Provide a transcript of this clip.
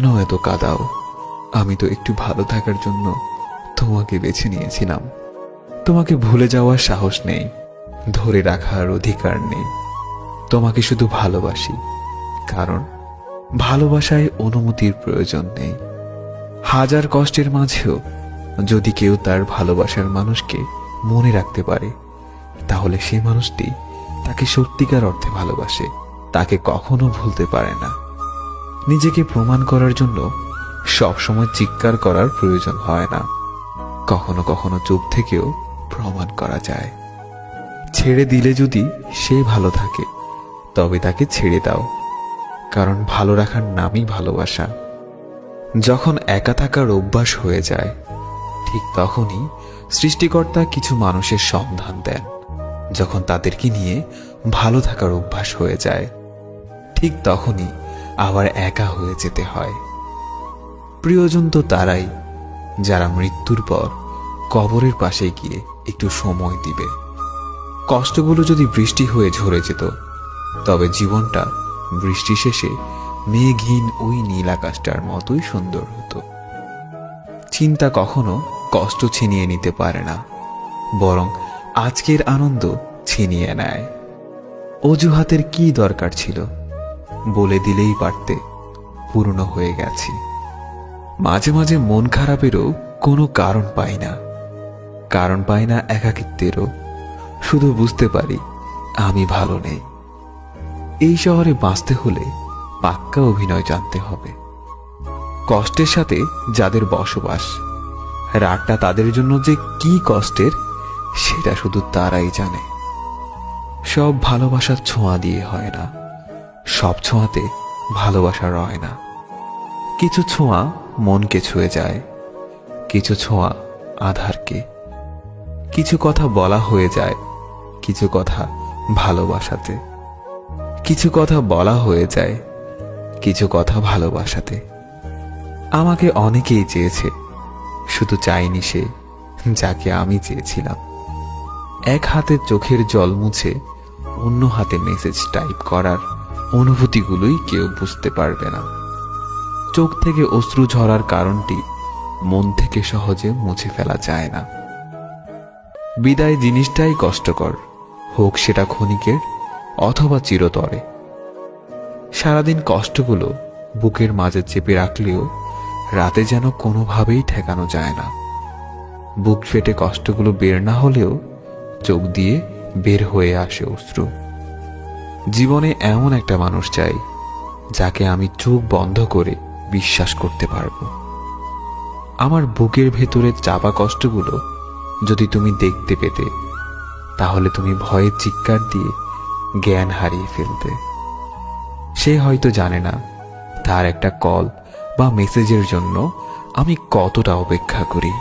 কেন এত কাদাও? আমি তো একটু ভালো থাকার জন্য তোমাকে বেছে নিয়েছিলাম। তোমাকে ভুলে যাওয়ার সাহস নেই, ধরে রাখার অধিকার নেই। তোমাকে শুধু ভালোবাসি, কারণ ভালোবাসায় অনুমতির প্রয়োজন নেই। হাজার কষ্টের মাঝেও যদি কেউ তার ভালোবাসার মানুষকে মনে রাখতে পারে, তাহলে সে মানুষটি তাকে সত্যিকার অর্থে ভালোবাসে, তাকে কখনো ভুলতে পারে না। নিজেকে প্রমাণ করার জন্য সবসময় চিৎকার করার প্রয়োজন হয় না। কখনো কখনো চুপ থেকেও প্রমাণ করা যায়। ছেড়ে দিলে যদি সে ভালো থাকে, তবে তাকে ছেড়ে দাও, কারণ ভালো রাখার নামই ভালোবাসা। যখন একা থাকার অভ্যাস হয়ে যায়, ঠিক তখনই সৃষ্টিকর্তা কিছু মানুষের সন্ধান দেন, যখন তাদেরকে নিয়ে ভালো থাকার অভ্যাস হয়ে যায়। ঠিক তখনই আবার একা হয়ে যেতে হয়। প্রিয়জন তো তারাই, যারা মৃত্যুর পর কবরের পাশে গিয়ে একটু সময় দিবে। কষ্টগুলো যদি বৃষ্টি হয়ে ঝরে যেত, তবে জীবনটা বৃষ্টি শেষে মেঘহীন ওই নীল আকাশটার মতোই সুন্দর হতো। চিন্তা কখনো কষ্ট ছিনিয়ে নিতে পারে না, বরং আজকের আনন্দ ছিনিয়ে নেয়। অজুহাতের কি দরকার ছিল? বলে দিলেই পারতে, পূর্ণ হয়ে গেছি। মাঝে মাঝে মন খারাপেরও কোনো কারণ পাই না। কারণ পাই না একাকিত্বেরও। শুধু বুঝতে পারি, আমি ভালো নেই। এই শহরে বাঁচতে হলে পাক্কা অভিনয় জানতে হবে। কষ্টের সাথে যাদের বসবাস, রাগটা তাদের জন্য যে কি কষ্টের, সেটা শুধু তারাই জানে। সব ভালোবাসার ছোঁয়া দিয়ে হয় না। সব ছোঁয়াতে ভালোবাসা রয় না। কিছু ছোঁয়া মনকে ছুঁয়ে যায়, কিছু ছোঁয়া আধারকে। কিছু কথা বলা হয়ে যায়, কিছু কথা ভালোবাসাতে। কিছু কথা বলা হয়ে যায়, কিছু কথা ভালোবাসাতে। আমাকে অনেকেই চেয়েছে, শুধু চাইনি সে যাকে আমি চেয়েছিলাম। এক হাতে চোখের জল মুছে অন্য হাতে মেসেজ টাইপ করার অনুভূতিগুলোই কেউ বুঝতে পারবে না। চোখ থেকে অশ্রু ঝরার কারণটি মন থেকে সহজে মুছে ফেলা যায় না। বিদায় জিনিসটাই কষ্টকর, হোক সেটা ক্ষণিকের অথবা চিরতরে। সারাদিন কষ্টগুলো বুকের মাঝে চেপে রাখলেও রাতে যেন কোনোভাবেই ঠেকানো যায় না। বুক ফেটে কষ্টগুলো বের না হলেও চোখ দিয়ে বের হয়ে আসে অশ্রু। জীবনে এমন একটা মানুষ চাই, যাকে আমি চোখ বন্ধ করে বিশ্বাস করতে পারব। আমার বুকের ভেতরে চাপা কষ্টগুলো যদি তুমি দেখতে পেতে, তাহলে তুমি ভয়ে চিৎকার দিয়ে জ্ঞান হারিয়ে ফেলতে। সে হয়তো জানে না, তার একটা কল বা মেসেজের জন্য আমি কতটা অপেক্ষা করি।